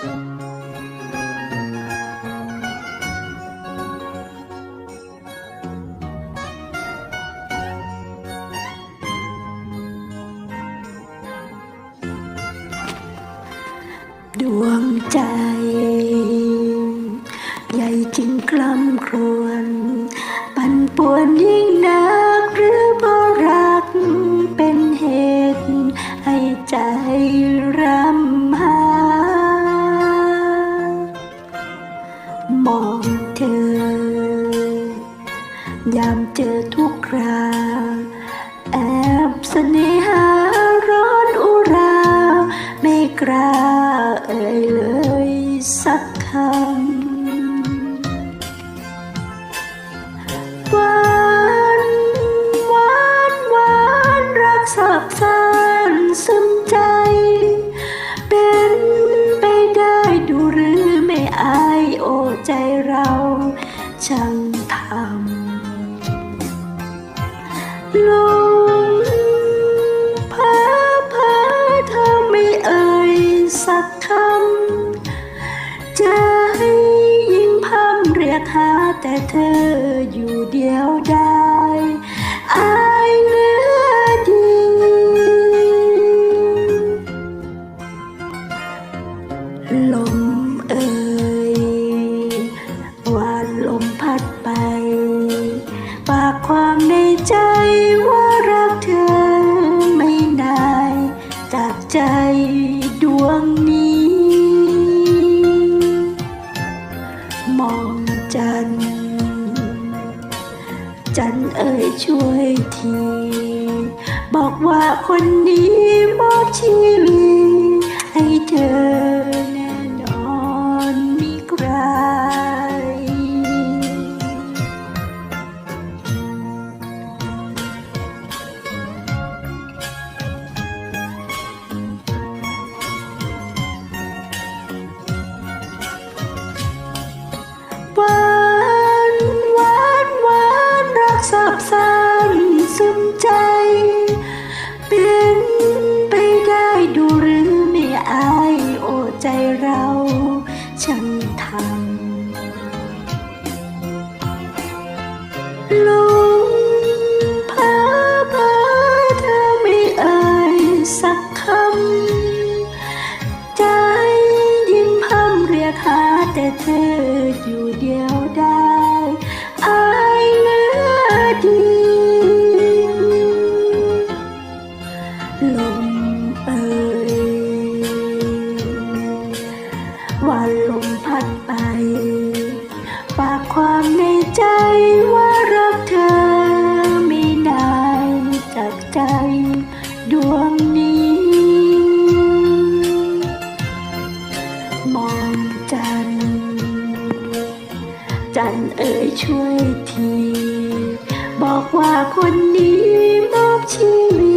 ดวงใจ ใหญ่จริงกล้ำครวน ปั่นป่วนยิ่งนัก มองเธอยามเจอทุกคราแอบเสน่หาร้อนอุรา ไม่กล้าเอ่ยเลยสักคำหวานหวานหวานรักสับสานซึม ลงพาพาเธอไม่เอ่ยสักคำใจยิ่งพำเรียกหาแต่เธออยู่เดียวได้อายเหลือดีลมเอ่ยว่าลมพัดไปฝากความใน ใจว่ารักเธอไม่นายจากใจดวงนี้ มองจัน จันเอ่ยช่วยที บอกว่าคนนี้มอบชีวิตให้เธอ หวานหวานหวานรักสับสานซึมใจ เป็นไปได้ดูหรือไม่อายโอ้ใจเราช่างทำล อยู่เดียวได้อายเหลือดีลมเอ่ยว่าลมพัดไปฝากความในใจว่ารักเธอไม่นายจากใจดวงนี้ มองจันทร์ จันเอ่ยช่วยที บอกว่าคนนี้มอบชีวิต